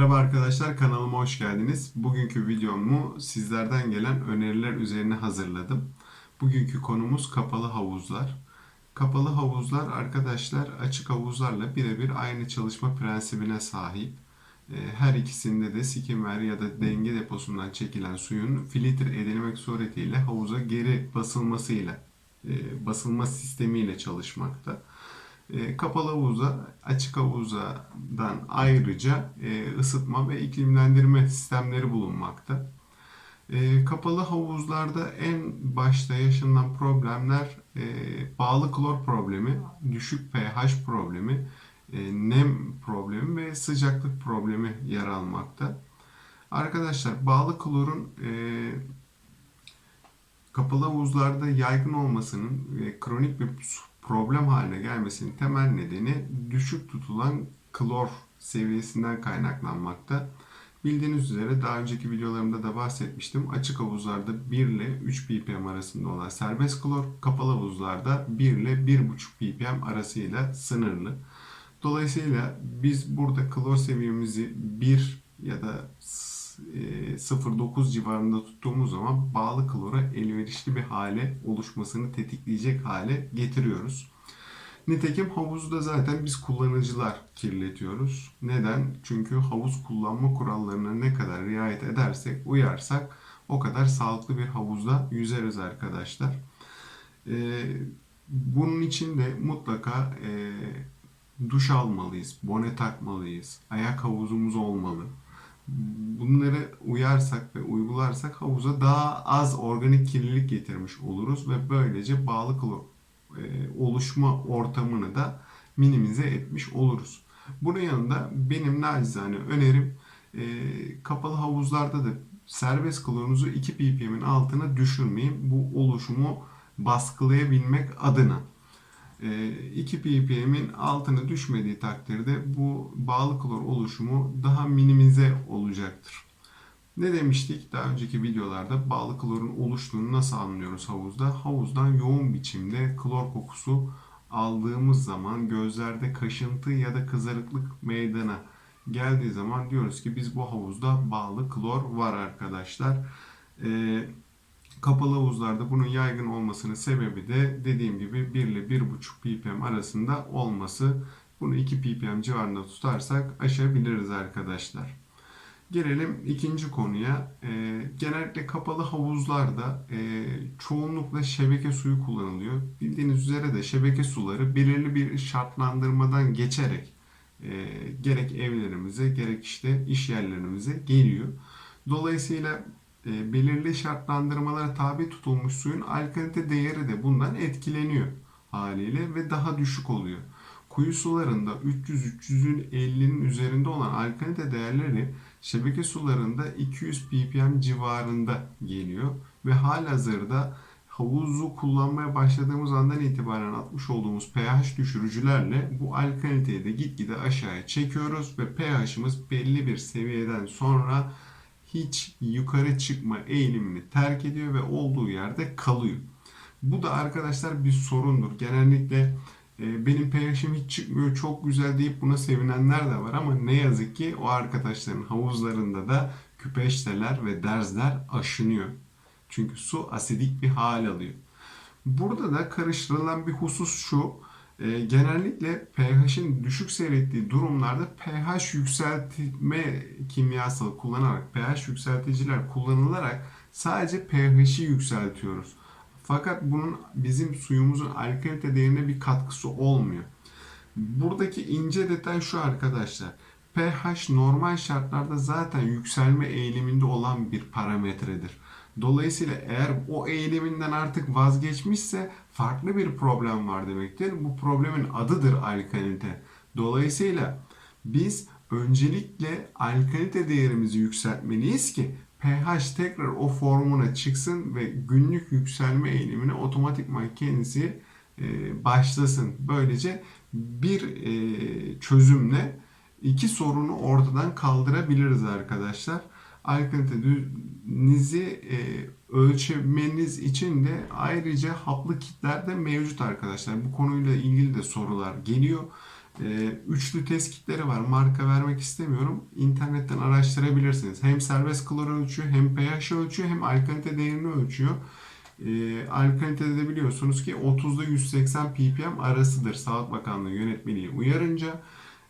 Merhaba arkadaşlar kanalıma hoş geldiniz. Bugünkü videomu sizlerden gelen öneriler üzerine hazırladım. Bugünkü konumuz kapalı havuzlar. Kapalı havuzlar arkadaşlar açık havuzlarla birebir aynı çalışma prensibine sahip. Ee, Her ikisinde de skimmer ya da denge deposundan çekilen suyun filtre edilmek suretiyle havuza geri basılmasıyla, e, basılma sistemiyle çalışmakta. E, kapalı havuza, açık havuzdan ayrıca e, ısıtma ve iklimlendirme sistemleri bulunmakta. E, kapalı havuzlarda en başta yaşanılan problemler bağlı klor problemi, düşük pH problemi, nem problemi ve sıcaklık problemi yer almakta. Arkadaşlar bağlı klorun kapalı havuzlarda yaygın olmasının kronik bir problem haline gelmesinin temel nedeni düşük tutulan klor seviyesinden kaynaklanmakta. Bildiğiniz üzere daha önceki videolarımda da bahsetmiştim. Açık havuzlarda 1 ile 3 ppm arasında olan serbest klor, kapalı havuzlarda 1 ile 1,5 ppm arasıyla sınırlı. Dolayısıyla biz burada klor seviyemizi 1 ya da 0.9 civarında tuttuğumuz zaman bağlı klora elverişli bir hale oluşmasını tetikleyecek hale getiriyoruz. Nitekim havuzu da zaten biz kullanıcılar kirletiyoruz. Neden? Çünkü havuz kullanma kurallarına ne kadar riayet edersek, uyarsak o kadar sağlıklı bir havuzda yüzeriz arkadaşlar. Bunun için de mutlaka duş almalıyız, bone takmalıyız, ayak havuzumuz olmalı. Bunları uyarsak ve uygularsak havuza daha az organik kirlilik getirmiş oluruz ve böylece bağlı klor e, oluşma ortamını da minimize etmiş oluruz. Bunun yanında benim nacizane önerim e, kapalı havuzlarda da serbest klorunuzu 2 ppm'in altına düşürmeyin. Bu oluşumu baskılayabilmek adına. 2 ppm'in altına düşmediği takdirde bu bağlı klor oluşumu daha minimize olacaktır. Ne demiştik daha önceki videolarda bağlı klorun oluştuğunu nasıl anlıyoruz havuzda? Havuzdan yoğun biçimde klor kokusu aldığımız zaman gözlerde kaşıntı ya da kızarıklık meydana geldiği zaman diyoruz ki biz bu havuzda bağlı klor var arkadaşlar. Ee, kapalı havuzlarda bunun yaygın olmasının sebebi de dediğim gibi 1 ile 1,5 ppm arasında olması. Bunu 2 ppm civarında tutarsak aşabiliriz arkadaşlar. Gelelim ikinci konuya. E, genellikle kapalı havuzlarda e, çoğunlukla şebeke suyu kullanılıyor. Bildiğiniz üzere de şebeke suları belirli bir şartlandırmadan geçerek e, gerek evlerimize gerek işte iş yerlerimize geliyor. Dolayısıyla e, belirli şartlandırmalara tabi tutulmuş suyun alkalite değeri de bundan etkileniyor haliyle ve daha düşük oluyor. Kuyu sularında 300-350'nin 50'nin üzerinde olan alkalite değerleri şebeke sularında 200 ppm civarında geliyor ve halihazırda havuzu kullanmaya başladığımız andan itibaren atmış olduğumuz pH düşürücülerle bu alkaliteyi de gitgide aşağıya çekiyoruz ve pH'ımız belli bir seviyeden sonra hiç yukarı çıkma eğilimini terk ediyor ve olduğu yerde kalıyor. Bu da arkadaşlar bir sorundur. Genellikle e, benim pH'im hiç çıkmıyor çok güzel deyip buna sevinenler de var ama ne yazık ki o arkadaşların havuzlarında da küpeşteler ve derzler aşınıyor. Çünkü su asidik bir hal alıyor. Burada da karıştırılan bir husus şu. E, genellikle pH'in düşük seyrettiği durumlarda pH yükseltme kimyasal kullanarak, pH yükselticiler kullanılarak sadece pH'i yükseltiyoruz. Fakat bunun bizim suyumuzun alkalite değerine bir katkısı olmuyor. Buradaki ince detay şu arkadaşlar. pH normal şartlarda zaten yükselme eğiliminde olan bir parametredir. Dolayısıyla eğer o eğiliminden artık vazgeçmişse farklı bir problem var demektir. Bu problemin adıdır alkalite. Dolayısıyla biz öncelikle alkalite değerimizi yükseltmeliyiz ki pH tekrar o formuna çıksın ve günlük yükselme eğilimine otomatikman kendisi e, başlasın. Böylece bir e, çözümle iki sorunu ortadan kaldırabiliriz arkadaşlar. Alkalitenizi e, ölçmeniz için de ayrıca haplı kitler de mevcut arkadaşlar. Bu konuyla ilgili de sorular geliyor. e, üçlü test kitleri var. Marka vermek istemiyorum. İnternetten araştırabilirsiniz. Hem serbest klor ölçüyor, hem pH ölçüyor, hem alkalite değerini ölçüyor. E, alkalitede de biliyorsunuz ki 30'da 180 ppm arasıdır. Sağlık Bakanlığı yönetmeliği uyarınca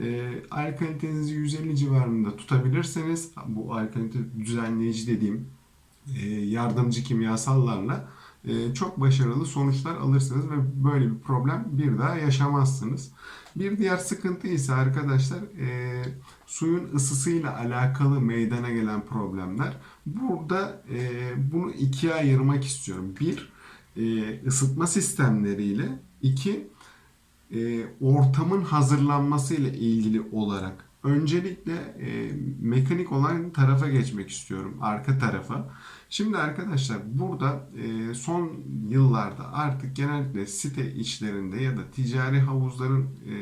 e, alkalitenizi 150 civarında tutabilirseniz bu alkalite düzenleyici dediğim e, yardımcı kimyasallarla e, çok başarılı sonuçlar alırsınız ve böyle bir problem bir daha yaşamazsınız. Bir diğer sıkıntı ise arkadaşlar e, suyun ısısıyla alakalı meydana gelen problemler. Burada e, bunu ikiye ayırmak istiyorum. Bir, e, ısıtma sistemleriyle. iki e, ortamın hazırlanması ile ilgili olarak öncelikle e, mekanik olan tarafa geçmek istiyorum. Arka tarafa. Şimdi arkadaşlar burada e, son yıllarda artık genellikle site içlerinde ya da ticari havuzların e,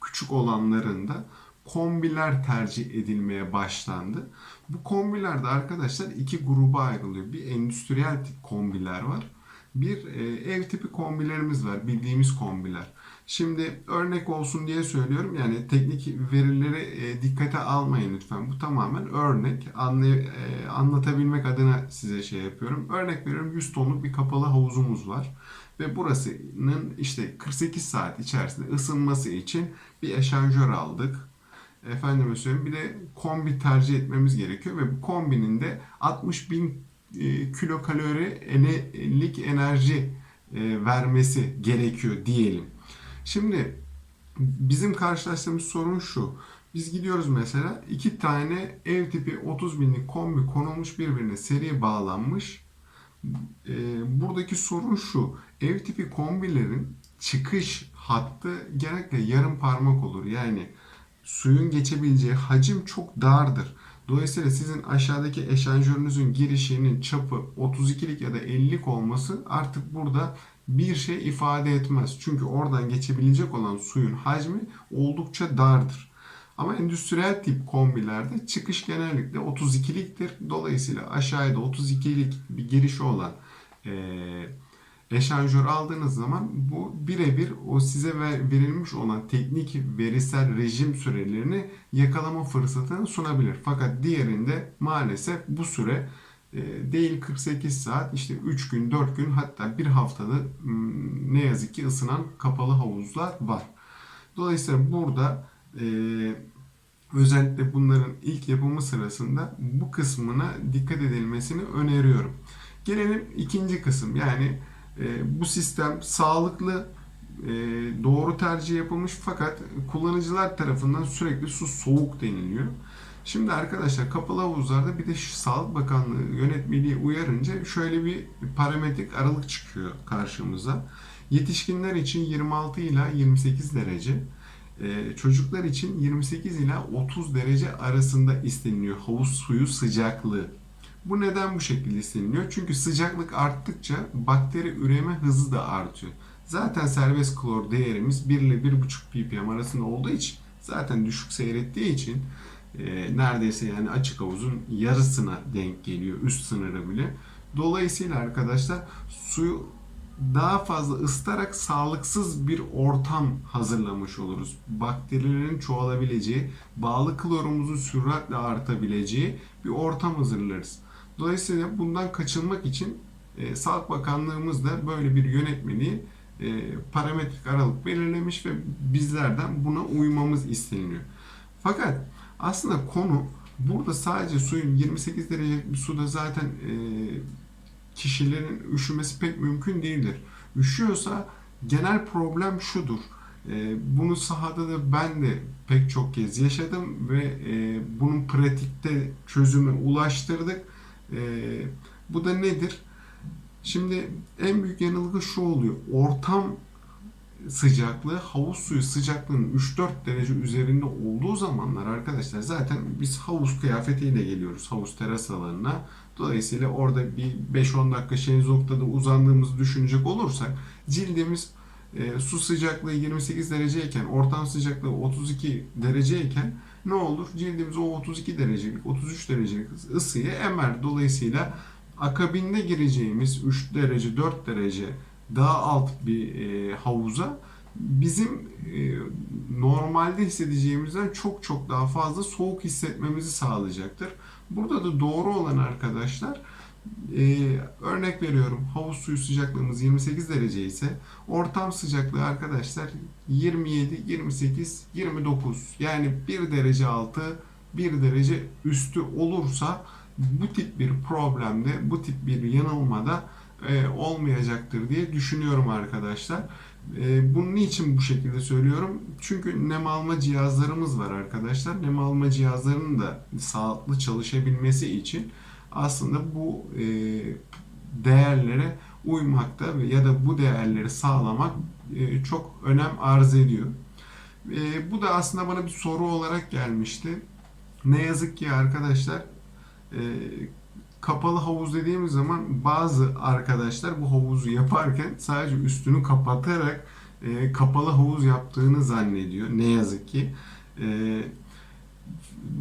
küçük olanlarında kombiler tercih edilmeye başlandı. Bu kombilerde arkadaşlar iki gruba ayrılıyor. Bir endüstriyel tip kombiler var. Bir e, ev tipi kombilerimiz var. Bildiğimiz kombiler. Şimdi örnek olsun diye söylüyorum. Yani teknik verileri e, dikkate almayın lütfen. Bu tamamen örnek. Anlay e, anlatabilmek adına size şey yapıyorum. Örnek veriyorum 100 tonluk bir kapalı havuzumuz var. Ve burasının işte 48 saat içerisinde ısınması için bir eşanjör aldık. Efendime söyleyeyim bir de kombi tercih etmemiz gerekiyor ve bu kombinin de 60 bin kilokalorilik enerji e, vermesi gerekiyor diyelim. Şimdi bizim karşılaştığımız sorun şu. Biz gidiyoruz mesela iki tane ev tipi 30 binlik kombi konulmuş birbirine seri bağlanmış. E, buradaki sorun şu. Ev tipi kombilerin çıkış hattı genellikle yarım parmak olur. Yani suyun geçebileceği hacim çok dardır. Dolayısıyla sizin aşağıdaki eşanjörünüzün girişinin çapı 32'lik ya da 50'lik olması artık burada bir şey ifade etmez. Çünkü oradan geçebilecek olan suyun hacmi oldukça dardır. Ama endüstriyel tip kombilerde çıkış genellikle 32'liktir. Dolayısıyla aşağıda 32'lik bir girişi olan ee, eşanjör aldığınız zaman bu birebir o size verilmiş olan teknik verisel rejim sürelerini yakalama fırsatını sunabilir. Fakat diğerinde maalesef bu süre e, değil 48 saat işte 3 gün 4 gün hatta bir haftada ne yazık ki ısınan kapalı havuzlar var. Dolayısıyla burada e, özellikle bunların ilk yapımı sırasında bu kısmına dikkat edilmesini öneriyorum. Gelelim ikinci kısım yani bu sistem sağlıklı, e, doğru tercih yapılmış fakat kullanıcılar tarafından sürekli su soğuk deniliyor. Şimdi arkadaşlar kapalı havuzlarda bir de Sağlık Bakanlığı yönetmeliği uyarınca şöyle bir parametrik aralık çıkıyor karşımıza. Yetişkinler için 26 ila 28 derece, e, çocuklar için 28 ila 30 derece arasında isteniliyor havuz suyu sıcaklığı. Bu neden bu şekilde isteniliyor? Çünkü sıcaklık arttıkça bakteri üreme hızı da artıyor. Zaten serbest klor değerimiz 1 ile 1,5 ppm arasında olduğu için zaten düşük seyrettiği için e, neredeyse yani açık havuzun yarısına denk geliyor üst sınırı bile. Dolayısıyla arkadaşlar suyu daha fazla ısıtarak sağlıksız bir ortam hazırlamış oluruz. Bakterilerin çoğalabileceği, bağlı klorumuzun süratle artabileceği bir ortam hazırlarız. Dolayısıyla bundan kaçınmak için e, Sağlık Bakanlığımız da böyle bir yönetmeliği e, parametrik aralık belirlemiş ve bizlerden buna uymamız isteniyor. Fakat aslında konu burada sadece suyun 28 derece bir suda zaten e, kişilerin üşümesi pek mümkün değildir. Üşüyorsa genel problem şudur. E, bunu sahada da ben de pek çok kez yaşadım ve e, bunun pratikte çözüme ulaştırdık. E, bu da nedir? Şimdi en büyük yanılgı şu oluyor. Ortam sıcaklığı havuz suyu sıcaklığının 3-4 derece üzerinde olduğu zamanlar arkadaşlar zaten biz havuz kıyafetiyle geliyoruz havuz teras alanına. Dolayısıyla orada bir 5-10 dakika şezlongda da uzandığımızı düşünecek olursak cildimiz e, su sıcaklığı 28 dereceyken ortam sıcaklığı 32 dereceyken ne olur? Cildimiz o 32 derecelik 33 derecelik ısıyı emer. Dolayısıyla akabinde gireceğimiz 3 derece 4 derece daha alt bir e, havuza bizim e, normalde hissedeceğimizden çok çok daha fazla soğuk hissetmemizi sağlayacaktır. Burada da doğru olan arkadaşlar e, örnek veriyorum havuz suyu sıcaklığımız 28 derece ise ortam sıcaklığı arkadaşlar 27, 28, 29 yani 1 derece altı 1 derece üstü olursa bu tip bir problemde bu tip bir yanılmada e, olmayacaktır diye düşünüyorum arkadaşlar. E, bunun için bu şekilde söylüyorum? Çünkü nem alma cihazlarımız var arkadaşlar. Nem alma cihazlarının da sağlıklı çalışabilmesi için aslında bu e, değerlere uymakta ya da bu değerleri sağlamak e, çok önem arz ediyor. E, bu da aslında bana bir soru olarak gelmişti. Ne yazık ki arkadaşlar e, kapalı havuz dediğimiz zaman bazı arkadaşlar bu havuzu yaparken sadece üstünü kapatarak e, kapalı havuz yaptığını zannediyor. Ne yazık ki. E,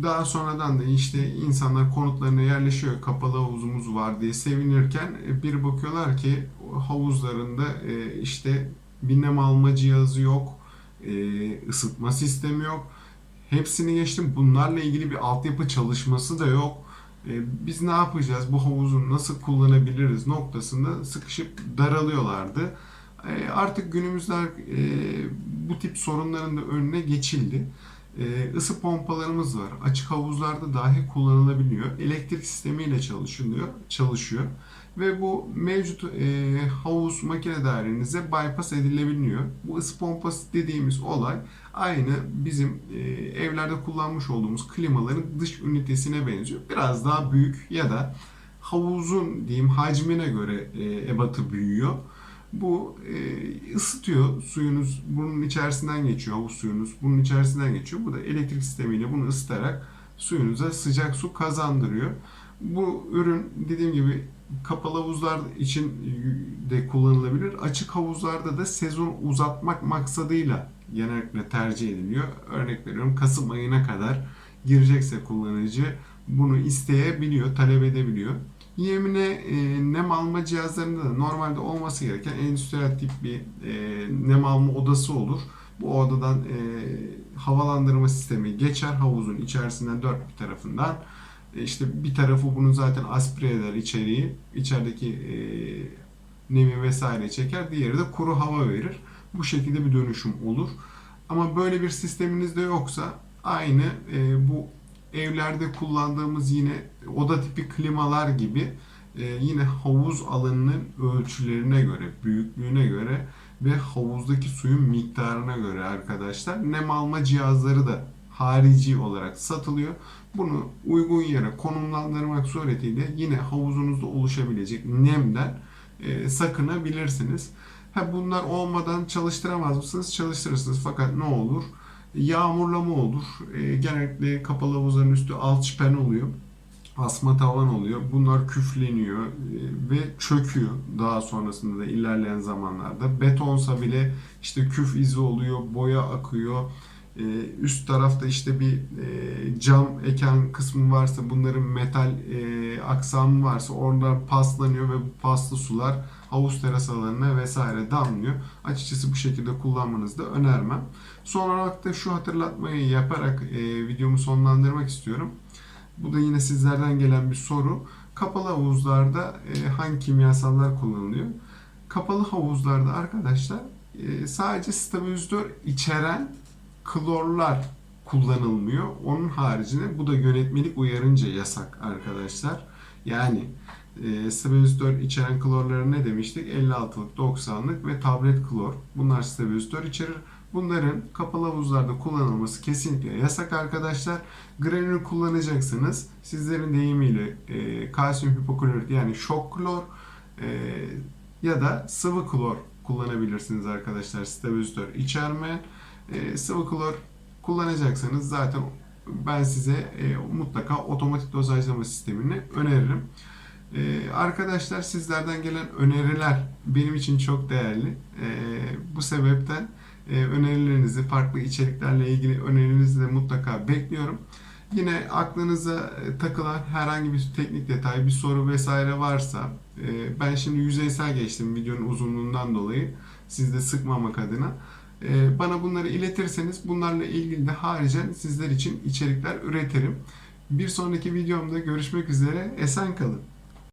daha sonradan da işte insanlar konutlarına yerleşiyor kapalı havuzumuz var diye sevinirken e, bir bakıyorlar ki havuzlarında e, işte bir nem alma cihazı yok, e, ısıtma sistemi yok. Hepsini geçtim. Bunlarla ilgili bir altyapı çalışması da yok. Biz ne yapacağız? Bu havuzu nasıl kullanabiliriz noktasında sıkışıp daralıyorlardı. Artık günümüzde bu tip sorunların da önüne geçildi. E, ısı pompalarımız var. Açık havuzlarda dahi kullanılabiliyor. Elektrik sistemiyle çalışılıyor, çalışıyor. Ve bu mevcut e, havuz makine dairenize bypass edilebiliyor. Bu ısı pompası dediğimiz olay aynı bizim e, evlerde kullanmış olduğumuz klimaların dış ünitesine benziyor. Biraz daha büyük ya da havuzun diyeyim hacmine göre e, ebatı büyüyor. Bu e, ısıtıyor. Suyunuz bunun içerisinden geçiyor. Havuz suyunuz bunun içerisinden geçiyor. Bu da elektrik sistemiyle bunu ısıtarak suyunuza sıcak su kazandırıyor. Bu ürün dediğim gibi kapalı havuzlar için de kullanılabilir. Açık havuzlarda da sezon uzatmak maksadıyla genellikle tercih ediliyor. Örnek veriyorum Kasım ayına kadar girecekse kullanıcı bunu isteyebiliyor, talep edebiliyor. Yemine e, nem alma cihazlarında da normalde olması gereken endüstriyel tip bir e, nem alma odası olur. Bu odadan e, havalandırma sistemi geçer havuzun içerisinden dört bir tarafından. E, işte bir tarafı bunu zaten aspire eder içeriği. içerideki e, nemi vesaire çeker. Diğeri de kuru hava verir. Bu şekilde bir dönüşüm olur. Ama böyle bir sisteminiz de yoksa aynı e, bu evlerde kullandığımız yine oda tipi klimalar gibi e, yine havuz alanının ölçülerine göre, büyüklüğüne göre ve havuzdaki suyun miktarına göre arkadaşlar nem alma cihazları da harici olarak satılıyor. Bunu uygun yere konumlandırmak suretiyle yine havuzunuzda oluşabilecek nemden e, sakınabilirsiniz. Ha bunlar olmadan çalıştıramaz mısınız? Çalıştırırsınız fakat ne olur? Yağmurlama olur. E, genellikle kapalı havuzların üstü alçıpen oluyor. Asma tavan oluyor. Bunlar küfleniyor e, ve çöküyor daha sonrasında da ilerleyen zamanlarda. Betonsa bile işte küf izi oluyor, boya akıyor. E, üst tarafta işte bir e, cam eken kısmı varsa bunların metal aksamı varsa oradan paslanıyor ve bu paslı sular havuz teras alanına vesaire damlıyor. Açıkçası bu şekilde kullanmanızı da önermem. Son olarak da şu hatırlatmayı yaparak e, videomu sonlandırmak istiyorum. Bu da yine sizlerden gelen bir soru. Kapalı havuzlarda e, hangi kimyasallar kullanılıyor? Kapalı havuzlarda arkadaşlar e, sadece stabilizatör içeren klorlar kullanılmıyor. Onun haricinde bu da yönetmelik uyarınca yasak arkadaşlar. Yani e, stabilizatör içeren klorları ne demiştik? 56'lık, 90'lık ve tablet klor. Bunlar stabilizatör içerir. Bunların kapalı havuzlarda kullanılması kesinlikle yasak arkadaşlar. Granül kullanacaksınız. Sizlerin deyimiyle e, kalsiyum hipoklorit yani şok klor e, ya da sıvı klor kullanabilirsiniz arkadaşlar stabilizatör içermeyen. E, sıvı klor kullanacaksanız zaten ben size e, mutlaka otomatik dozajlama sistemini öneririm. Ee, arkadaşlar sizlerden gelen öneriler benim için çok değerli. Ee, bu sebepten e, önerilerinizi, farklı içeriklerle ilgili önerilerinizi de mutlaka bekliyorum. Yine aklınıza e, takılan herhangi bir teknik detay, bir soru vesaire varsa e, ben şimdi yüzeysel geçtim videonun uzunluğundan dolayı sizi de sıkmamak adına. E, bana bunları iletirseniz bunlarla ilgili de haricen sizler için içerikler üretirim. Bir sonraki videomda görüşmek üzere. Esen kalın.